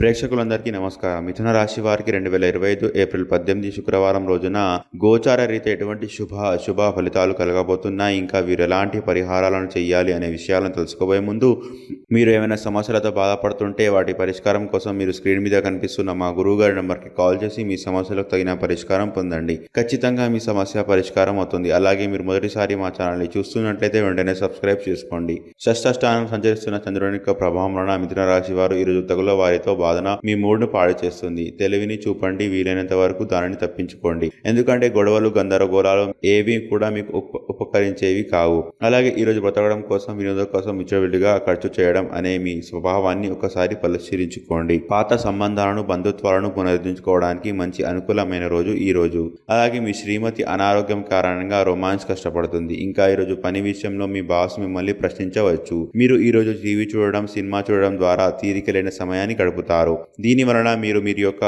ప్రేక్షకులందరికీ నమస్కారం. మిథున రాశి వారికి రెండు వేల ఇరవై ఐదు ఏప్రిల్ పద్దెనిమిది శుక్రవారం రోజున గోచార రీతి ఎటువంటి శుభ శుభ ఫలితాలు కలగబోతున్నాయి ఇంకా వీరు ఎలాంటి పరిహారాలను చేయాలి అనే విషయాలను తెలుసుకోబోయే ముందు మీరు ఏమైనా సమస్యలతో బాధపడుతుంటే వాటి పరిష్కారం కోసం మీరు స్క్రీన్ మీద కనిపిస్తున్న మా గురువు గారి నెంబర్కి కాల్ చేసి మీ సమస్యలకు తగిన పరిష్కారం పొందండి. ఖచ్చితంగా మీ సమస్య పరిష్కారం అవుతుంది. అలాగే మీరు మొదటిసారి మా ఛానల్ని చూస్తున్నట్లయితే వెంటనే సబ్స్క్రైబ్ చేసుకోండి. షష్ఠ స్థానం సంచరిస్తున్న చంద్రుని యొక్క ప్రభావం వలన మిథున రాశి వారు ఈరోజు తగుల వారితో వాదన మీ మూడును పాడు చేస్తుంది తెలివిని చూపండి వీలైనంత వరకు దానిని తప్పించుకోండి. ఎందుకంటే గొడవలు గందరగోళాలు ఏవి కూడా మీకు ఉపకరించేవి కావు. అలాగే ఈరోజు బ్రతకడం కోసం వినోదం కోసం విచ్చలవిడిగా ఖర్చు చేయడం అనే మీ స్వభావాన్ని ఒకసారి పరిశీలించుకోండి. పాత సంబంధాలను బంధుత్వాలను పునరుద్ధరించుకోవడానికి మంచి అనుకూలమైన రోజు ఈ రోజు. అలాగే మీ శ్రీమతి అనారోగ్యం కారణంగా రొమాన్స్ కష్టపడుతుంది. ఇంకా ఈరోజు పని విషయంలో మీ బాస్ మిమ్మల్ని ప్రశ్నించవచ్చు. మీరు ఈ రోజు టీవీ చూడడం సినిమా చూడడం ద్వారా తీరిక లేని సమయాన్ని గడుపుతారు. దీని వలన మీరు మీరు యొక్క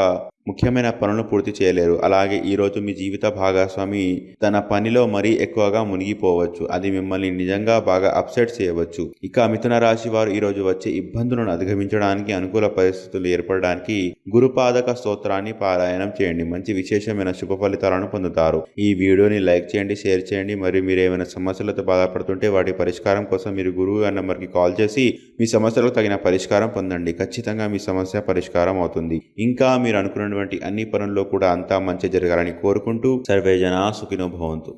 ముఖ్యమైన పనులు పూర్తి చేయలేరు. అలాగే ఈరోజు మీ జీవిత భాగస్వామి తన పనిలో మరీ ఎక్కువగా మునిగిపోవచ్చు. అది మిమ్మల్ని నిజంగా బాగా అప్సెట్ చేయవచ్చు. ఇక మిథున రాశి వారు ఈరోజు వచ్చే ఇబ్బందులను అధిగమించడానికి అనుకూల పరిస్థితులు ఏర్పడడానికి గురుపాదక స్తోత్రాన్ని పారాయణం చేయండి. మంచి విశేషమైన శుభ ఫలితాలను పొందుతారు. ఈ వీడియోని లైక్ చేయండి షేర్ చేయండి. మరియు మీరు ఏమైనా సమస్యలతో బాధపడుతుంటే వాటి పరిష్కారం కోసం మీరు గురువు గారి నెంబర్కి కాల్ చేసి మీ సమస్యలకు తగిన పరిష్కారం పొందండి. ఖచ్చితంగా మీ సమస్య పరిష్కారం అవుతుంది. ఇంకా మీరు అనుకున్న అనుకున్నటువంటి అన్ని పనుల్లో కూడా అంతా మంచి జరగాలని కోరుకుంటూ సర్వేజన సుఖినో భవంతు.